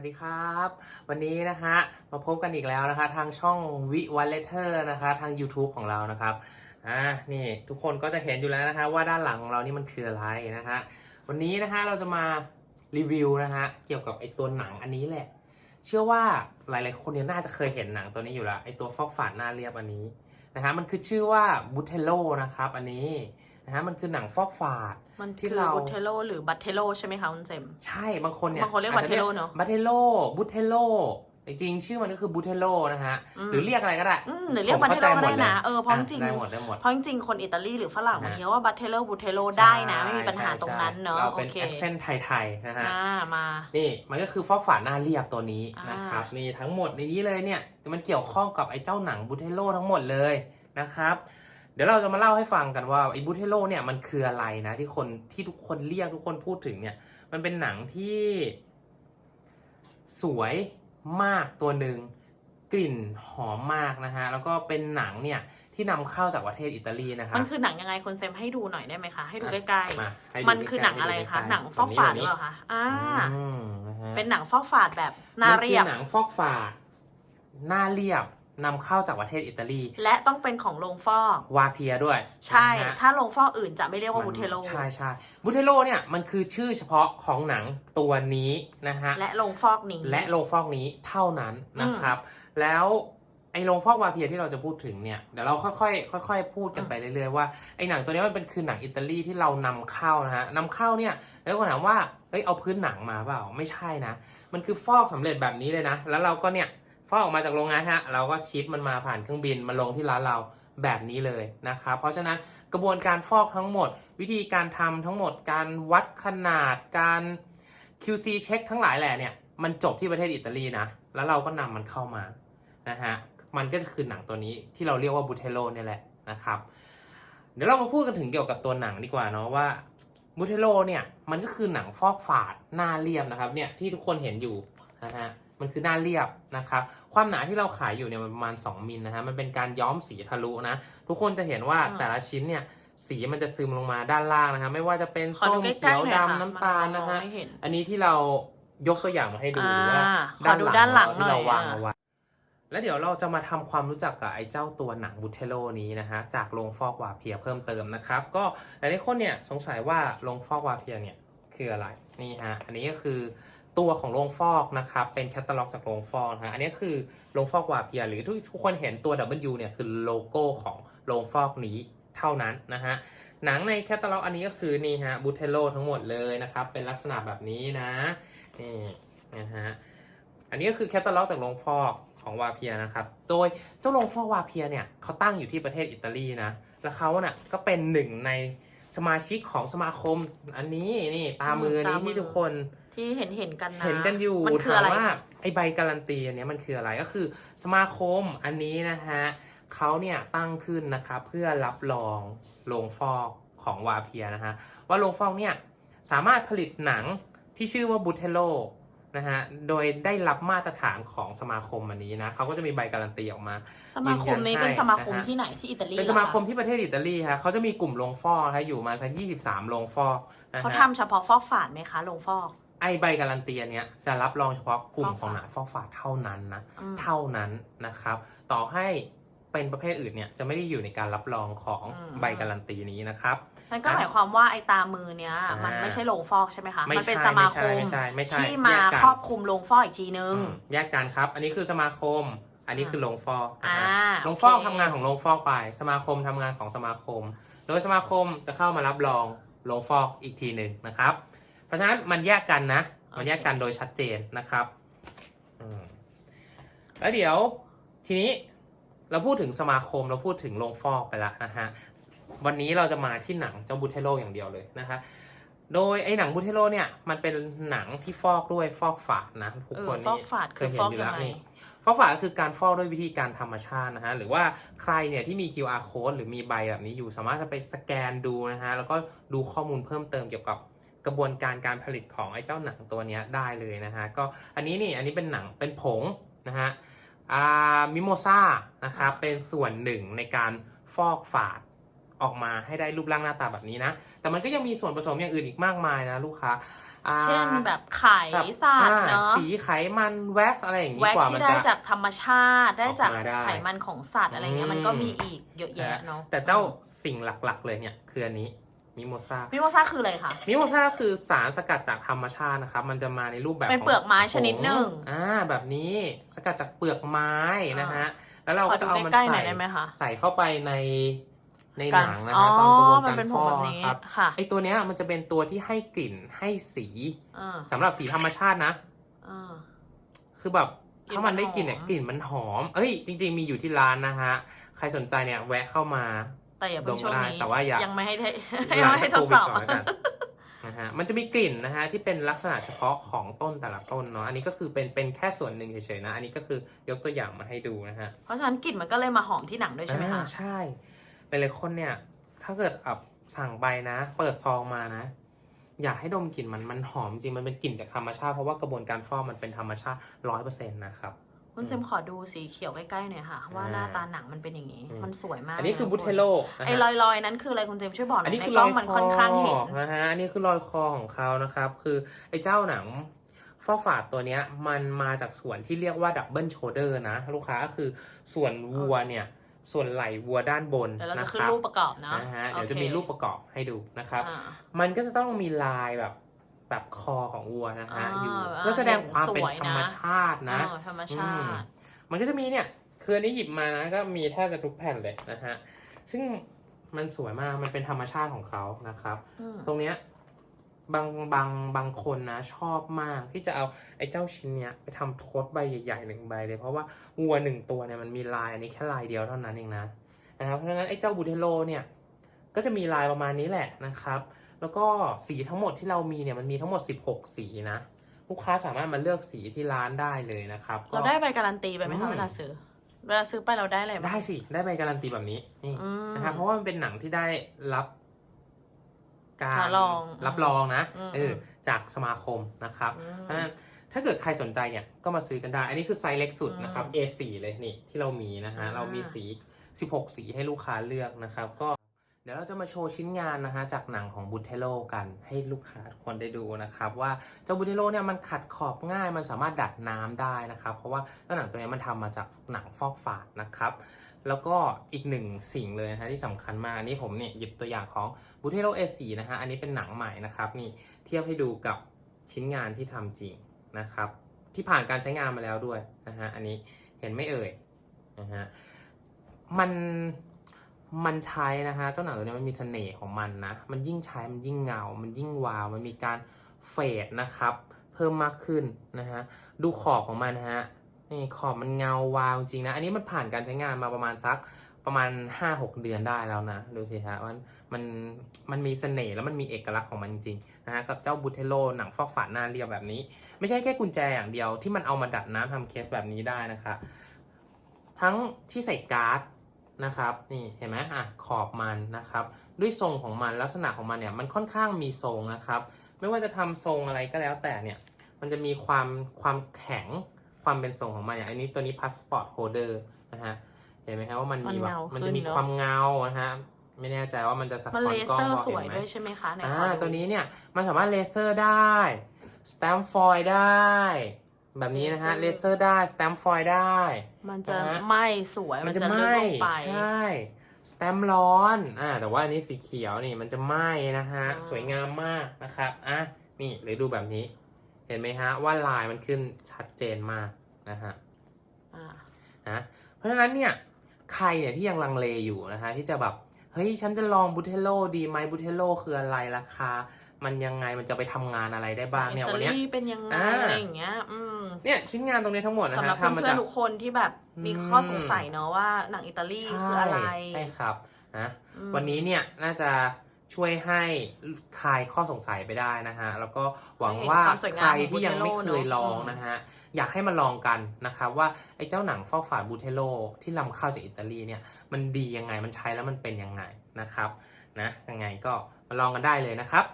วัสดีครับ วันนี้นะฮะมาพบกันอีกแล้วนะคะ ทางช่องวิวันเลเทอร์นะคะ ทาง YouTube ของเรานะครับอ่านี่ทุกคนก็จะเห็นอยู่แล้วนะคะ ว่าด้านหลังของเรานี่มันคืออะไรนะฮะวันนี้นะฮะเราจะมารีวิวนะฮะเกี่ยวกับไอตัวหนังอันนี้แหละ เชื่อว่าหลายๆคนเนี่ยน่าจะเคยเห็นหนังตัวนี้อยู่แล้วไอตัวฟอกฝาดหน้าเรียบอันนี้นะฮะมันคือชื่อว่าบูเทโลนะครับอันนี้ นะฮะมันคือหนังฟอกฝาด มันที่คือเราบุเทโลหรือบัตเทโลใช่ไหมคะคุณเจมส์ ใช่บางคนเนี่ยบางคนเรียกอจจะ Buttero เนอะบัตเทโลบูเทโลจริงๆชื่อมันก็คือบูเทโลนะฮะอืมหรือเรียกอะไรก็ได้อืมหรือเรียกผมบัตเทเข้าโลใจก็หมได้ดเลยนะเออเพราะจริงได้หมดได้หมด เพราะจริงๆ คนอิตาลีหรือฝรั่งนะ บางทีก็ว่าบัตเทโลบูเทโลได้นะ ไม่มีปัญหาใช่ตรงนั้นเนอะเราโอเป็นเคแอคเซนต์ไทยๆนะฮะ อ่ามา นี่มันก็คือฟอกฝาหน้าเรียบตัวนี้อ่าน นะครับนี่ทั้งหมดในนี้เลยเนี่ยมันเกี่ยวข้องกับไอ้เจ้าหนังบูเทโลทั้งหมดเลยนะครับเดี๋ยวเราจะมาเล่าให้ฟังกันว่าไอ้บูเทโลเนี่ยมันคืออะไรนะที่คนที่ทุกคนเรียกทุกคนพูดถึงเนี่ย มันเป็นหนังที่ สวยมากตัวหนึ่งกลิ่นหอมมากนะฮะ แล้วก็เป็นหนังเนี่ยที่นำเข้าจากประเทศอิตาลีนะครับมันคือหนังยังไงคุณเซมให้ดูหน่อยได้ไหมคะให้ดูใกล้มาให้ๆดูมันคือหนังใกล้ๆอะไรให้ดูคะใกล้ๆหนังฟอกฝาดหรือเปล่าคะอ่าอืมะฮะเป็นหนังฟอกฝาดแบบหน้าเรียบมันคือหนังฟอกฝาดหน้าเรียบ นำเข้าจากประเทศอิตาลี และต้องเป็นของโรงฟอก วาเพียด้วยใช่ นะฮะถ้าโรงฟอกอื่นจะไม่เรียกว่าบูเทโล ใช่ใช่บูเทโลเนี่ยมันคือชื่อเฉพาะของหนังตัวนี้นะฮะ และโรงฟอกนี้ และโรงฟอกนี้เท่านั้นนะครับ แล้วไอ้โรงฟอกวาเพียที่เราจะพูดถึงเนี่ยเดี๋ยวเราค่อยๆค่อยๆพูดกันไปเรื่อยๆว่าไอ้หนังตัวนี้มันเป็นคือหนังอิตาลีที่เรานำเข้านะฮะนำเข้าเนี่ยแล้วก็ถามว่าเอ้ยเอาพื้นหนังมาเปล่าไม่ใช่นะ มันคือฟอกสำเร็จแบบนี้เลยนะ แล้วเราก็เนี่ย ฟอกออกมาจากโรงงานฮะเราก็ชิปมันมาผ่านเครื่องบินมาลงที่ร้านเราแบบนี้เลยนะครับเพราะฉะนั้นกระบวนการฟอกทั้งหมด วิธีการทำทั้งหมด การวัดขนาดการ QC เช็คทั้งหลายแหละเนี่ยมันจบที่ประเทศอิตาลีนะ แล้วเราก็นำมันเข้ามานะฮะมันก็จะคือหนังตัวนี้ที่เราเรียกว่าบูเทโลเนี่ยแหละนะครับเดี๋ยวเรามาพูดกันถึงเกี่ยวกับตัวหนังดีกว่าเนาะว่าบูเทโลเนี่ยมันก็คือหนังฟอกฝาดหน้าเรียบนะครับเนี่ยที่ทุกคนเห็นอยู่นะฮะ มันคือหน้าเรียบนะครับความหนาที่เราขายอยู่เนี่ยมันประมาณ 2มิลนะฮะมันเป็นการย้อมสีทะลุนะ ทุกคนจะเห็นว่าอืมแต่ละชิ้นเนี่ยสีมันจะซึมลงมาด้านล่างนะครับไม่ว่าจะเป็นขอส้ดูมใกเขีล้ยวๆหน่อยค่ะดำน้ำตาลนะฮะมองไม่เห็นอันนี้ที่เรายกตัวอย่างมาให้ดูอ่าหรือว่าขอดูด้านหลังที่เราหน่อยวางอะเอาไว้แล้วเดี๋ยวเราจะมาทำความรู้จักกับไอ้เจ้าตัวหนังบูเทโลนี้นะฮะจากโรงฟอกวาเพียเพิ่มเติมนะครับ ก็หลายๆคนเนี่ยสงสัยว่าโรงฟอกวาเพียเนี่ยคืออะไรนี่ฮะอันนี้ก็คือ ตัวของโรงฟอกนะครับเป็นแคตตาล็อกจากโรงฟอกนะฮะอันนี้คือโรงฟอกวาเพียหรือทุกทุกคนเห็นตัว W เนี่ยคือโลโก้ของโรงฟอกนี้เท่านั้นนะฮะหนังในแคตตาล็อกอันนี้ก็คือนี่ฮะบูเทโลทั้งหมดเลยนะครับเป็นลักษณะแบบนี้นะนี่นะฮะอันนี้ก็คือแคตตาล็อกจากโรงฟอกของวาเพียนะครับ โดยเจ้าโรงฟอกวาเพียเนี่ยเขาตั้งอยู่ที่ประเทศอิตาลีนะ แล้วเขาเนี่ยก็เป็นหนึ่งในสมาชิกของสมาคมอันนี้นี่ตามืออืมนี้ที่ทุกคน ที่เห็นเห็นๆกันนะเห็นกันอยู่มันคือถามอะไร ว่าคะไอใบการันตีอันเนี้ยมันคืออะไรก็คือสมาคมอันนี้นะฮะเขาเนี่ยตั้งขึ้นนะครับเพื่อรับรองโรงฟอกของวาเพียนะฮะว่าโรงฟอกเนี่ยสามารถผลิตหนังที่ชื่อว่าบูเทโลนะฮะโดยได้รับมาตรฐานของสมาคมอันนี้นะเขาก็จะมีใบการันตีออกมา สมาคมนี้เป็นยืนยันให้สมาคมนะฮะที่ไหนที่อิตาลีเป็นหรสอคะมาคมที่ประเทศอิตาลีฮะเขาจะมีกลุ่มโรงฟอกฮะอยู่มาสัก23โรงฟอกนะเขาฮะทำเฉพาะฟอกฝาดไหมคะโรงฟอก ไอใบการันตีอันเนี้ยจะรับรองเฉพาะกลุ่มฟอกของฝาดหนังฟอกฝาดเท่านั้นนะอืม เท่านั้นนะครับ ต่อให้เป็นประเภทอื่นเนี่ยจะไม่ได้อยู่ในการรับรองของอืม ใบการันตีนี้นะครับ นั่นก็หมายความว่าไอ้ตามือเนี้ย อ่ามัมันไม่ใช่โรงฟอกใช่ไหมคะ ไม่มันเป็นใช่สมาคมไม่ใช่ไม่ใช่ไม่ใช่ที่มาแยกกัน ครอบคลุมโรงฟอกอีกทีนึง อืมแยกกันครับ อันนี้คือสมาคม อันนี้คือโรงฟอกนะอ่าฮะ โรงฟอกทำงานของโรงฟอกไป สมาคมทำงานของสมาคม โดยสมาคมจะเข้ามารับรองโรงฟอกอีกทีหนึ่งนะครับ เพราะฉะนั้นมันแยกกันนะ มันแยกกันโดยชัดเจนนะครับอืมแล้วเดี๋ยวทีนี้เราพูดถึงสมาคมเราพูดถึงโรงฟอกไปแล้วนะฮะวันนี้เราจะมาที่หนังเจ้าบูเทโลอย่างเดียวเลยนะคะโดยไอ้หนังบูเทโลเนี่ยมันเป็นหนังที่ฟอกด้วยฟอกฝาดนะทุกเอคอนฟอนี่กฝาดเคคืยอเห็ฟนอกอยู่ยัแล้วงไงนี่ฟอกฝาดก็คือการฟอกด้วยวิธีการธรรมชาตินะฮะหรือว่าใครเนี่ยที่มี QR code หรือมีใบแบบนี้อยู่สามารถจะไปสแกนดูนะฮะแล้วก็ดูข้อมูลเพิ่มเติมเกี่ยวกับ กระบวนการการผลิตของไอ้เจ้าหนังตัวเนี้ยได้เลยนะฮะก็อันนี้นี่อันนี้เป็นหนังเป็นผงนะฮะอ่ามิโมซานะครับเป็นส่วนหนึ่งในการฟอกฝาดออกมาให้ได้รูปร่างหน้าตาแบบนี้นะ แต่มันก็ยังมีส่วนผสมอย่างอื่นอีกมากมายนะลูกค้าอ่าเช่นแบบไข่แบบสัตว์อ่าเนาะสีไขมันแว็กซ์อะไรอย่างนี้แว็กกว่าซ์มันที่ได้จะจากธรรมชาติได้จากออกมาได้ไขมันของสัตว์อะไรเงี้ยอืมมันก็มีอีกเยอะแยะเนาะแต่เจ้าสิ่งหลักๆเลยเนี่ยคืออันนี้ มิโมซามิโมซ่าคืออะไรคะมิโมซาคือสารสกัดจากธรรมชาตินะครับ มันจะมาในรูปแบบเป็นของเปลือกไม้ชนิดหนึ่งผอ่าแบบนี้สกัดจากเปลือกไม้นะฮะแล้วเราขอก็จะดูเอามันใกล้ๆหน่ใส่อยได้ไหมคะใส่เข้าไปในในหการนังนะอ๋อฮะตอนกระบวนมันการเป็นผฟงอแบบกนี้ครับค่ะไอตัวเนี้ยมันจะเป็นตัวที่ให้กลิ่นให้สีอ่าสำหรับสีธรรมชาตินะอ่าคือแบบกลิ่นถ้ามันได้กลิ่นมันหอมเนี่ยกลิ่นมันหอม เอ้ย จริง ๆ มีอยู่ที่ร้านนะฮะ ใครสนใจเนี่ยแวะเข้ามา แต่อย่าเพิ่งดมช่วงได้นี้แต่ว่าอย่า ยัยังไม่ให้ให้หยังลังไม่ให้จากทโคดวิสดอบก่อนแล้วกันนะฮะมันจะมีกลิ่นนะฮะที่เป็นลักษณะเฉพาะของต้นแต่ละต้นเนาะอันนี้ก็คือเป็นเป็นแค่ส่วนหนึ่งเฉยๆนะ อันนี้ก็คือยกตัวอย่างมาให้ดูนะฮะเพราะฉะนั้นกลิ่นมันก็เลยมาหอมที่หนังด้วยใช่ไหมอ่าคะ ใช่หลายๆคนเนี่ย ถ้าเกิดอับสั่งไปนะ เปิดซองมานะ อยากให้ดมกลิ่นมันมันหอมจริงมันเป็นกลิ่นจากธรรมชาติเพราะว่ากระบวนการฟอกมันเป็นธรรมชาติร้อยเปอร์เซ็นต์นะครับ คุณเซมขอดูสีเขียวใกล้ๆหน่อยค่ะ ว่าอ่าหน้าตาหนังมันเป็นอย่างนี้อืมมันสวยมากอันนี้คือลยะบุเทโลนะไอ้ฮะลอยๆ นั้นคืออะไรคุณเซมช่วยบอกหน่อัอนยนี้ในคือกล้รอองยมันคอค่อนข้างเห็นนะฮะอันนี้คือรอยคอของเขานะครับ คือไอ้เจ้าหนังฟอกฝาดตัวเนี้ยมันมาจากส่วนที่เรียกว่าดับเบิลโชเดอร์นะ ลูกค้าก็คือส่วนวัวเนี่ยส่วนไหล่วัวด้านบนเดี๋ยวเรานะจะคขึ้นรับรูปประกอบเนาะนะฮะเดี๋ยวโอจะคมีรูปประกอบให้ดูนะครับอ่ามันก็จะต้องมีลายแบบ แบบคอของวัวนะฮะอ่าอยู่อ่าเพื่อแสดงความเป็นสวยนะธรรมชาตินะเออธรรมชาติ มันก็จะมีเนี่ยคืออันนี้หยิบมานะก็มีแทบจะทุกแผ่นเลยนะฮะซึ่งมันสวยมากมันเป็นธรรมชาติของเขานะครับอืมตรงเนี้ยบางบางบางคนนะชอบมากที่จะเอาไอ้เจ้าชิ้นเนี้ยไปทำโทสต์ใบใหญ่ๆหนึ่งใบเลย เพราะว่าวัวหนึ่งตัวเนี่ยมันมีลายอันนี้แค่ลายเดียวเท่านั้นเองนะนะครับเพราะฉะนั้นไอ้เจ้าบูเทโลเนี่ยก็จะมีลายประมาณนี้แหละนะครับ แล้วก็สีทั้งหมดที่เรามีเนี่ยมันมีทั้งหมด 16 สีนะ ลูกค้าสามารถมาเลือกสีที่ร้านได้เลยนะครับก็เราได้ใบการันตีไปไหมอืคะมเวลาซื้อเวลาซื้อไปเราได้อะไรบ้างได้สิ ได้ใบการันตีแบบนี้นี่อืมนะครับเพราะว่ามันเป็นหนังที่ได้รับ การรับรองรับรองนะอืมเออจากสมาคมนะครับอืมเพราะฉะนั้นถ้าเกิดใครสนใจเนี่ยก็มาซื้อกันได้ อันนี้คือไซส์เล็กสุดนะครับอืม A4 เลยนี่ที่เรามีนะฮะอ่าเรามีสี 16 สีให้ลูกค้าเลือกนะครับก็เดี๋ยวเราจะมาโชว์ชิ้นงานนะฮะจากหนังของบุเทโลกันให้ลูกค้าคนได้ดูนะครับว่าเจ้าบุเทโลเนี่ยมันขัดขอบง่ายมันสามารถดัดน้ำได้นะครับ เพราะว่าเจ้าหนังตัวนี้มันทำมาจากหนังฟอกฝาดนะครับ แล้วก็อีกหนึ่งสิ่งเลยนะฮะที่สำคัญมากนนี้ผมเนี่ยหยิบตัวอย่างของบุเทโล A4 นะฮะอันนี้เป็นหนังใหม่นะครับนี่เทียบให้ดูกับชิ้นงานที่ทำจริงนะครับ ที่ผ่านการใช้งานมาแล้วด้วยนะฮะอันนี้เห็นไม่เอ่ยนะฮะมัน มันใช้นะฮะเจ้าหนังตัวนี้มันมีเสน่ห์ของมันนะ มันยิ่งใช้มันยิ่งเงา มันยิ่งวาว มันมีการเฟดนะครับ เพิ่มมากขึ้นนะฮะ ดูขอบของมันนะฮะ นี่ขอบมันเงาวาวจริงนะ อันนี้มันผ่านการใช้งานมาประมาณสักประมาณ 5-6 เดือนได้แล้วนะ ดูสิฮะมันมันมันมีเสน่ห์แล้วมันมีเอกลักษณ์ของมันจริงนะฮะกับเจ้าบูเทโลหนังฟอกฝาดหน้าเรียวแบบนี้ ไม่ใช่แค่กุญแจอย่างเดียวที่มันเอามาดัดน้ำทำเคสแบบนี้ได้นะคะ ทั้งที่ใส่การ์ด นะครับนี่เห็นไหมอะขอบมันนะครับ ด้วยทรงของมันลักษณะของมันเนี่ยมันค่อนข้างมีทรงนะครับ ไม่ว่าจะทำทรงอะไรก็แล้วแต่เนี่ยมันจะมีความความแข็งความเป็นทรงของมันอย่างอันนี้ตัวนี้ passport holder นะฮะเห็นไหมครับว่ามันมีมันแบบเงามันขึ้จะนมีเนอะความเงานะฮะไม่แน่ใจว่ามันจะสะมันท้อนเลกล้องเซอร์มองสวยเห็นไหมด้วยใช่ไหมคะไหนอ่าขอดูตัวนี้เนี่ยมันสามารถเลเซอร์ได้สแตมป์ฟอยล์ได้ แบบนี้นะฮะเลเซอร์ได้สแตมป์ฟอยล์ได้ มันจะนะฮะไหม้สวย มันจะลึกลงไปใช่สแตมป์ร้อนอ่าแต่ว่าอันนี้สีเขียวนี่มันจะไหม้นะฮะอ่าสวยงามมากนะครับอะนี่หรือดูแบบนี้ เห็นไหมฮะ ว่าลายมันขึ้นชัดเจนมากนะฮะอ่านะเพราะฉะนั้นเนี่ยใครเนี่ยที่ยังลังเลอยู่นะคะที่จะแบบเฮ้ยฉันจะลองบุเทโลดีไหมบุเทโลคืออะไรราคา มันยังไงมันจะไปทำงานอะไรได้บ้างเนี่ยอิวัตานเนี้ยลีเป็นยังไงอ่าอะไรอย่างเงี้ยอืม เนี่ยชิ้นงานตรงนี้ทั้งหมดนะสำหรับฮะทำมาเพื่อจาก นๆทุกคนที่แบบมีอืมข้อสงสัยเนอะว่าหนังอิตาลีคืออะไรใช่ครับนะอืม วันนี้เนี่ยน่าจะช่วยให้คลายข้อสงสัยไปได้นะฮะ แล้วก็หวังว่าเห็นความสวยใคงารมของที่ยังไม่เคย Butello ลองเนอะนะฮะ อยากให้มาลองกันนะครับว่าไอ้เจ้าหนังฟอกฝาดบูเทโลที่นำเข้าจากอิตาลีเนี่ยมันดียังไงมันใช้แล้วมันเป็นยังไงนะครับนะยังไงก็มาลองกันได้เลยนะครับ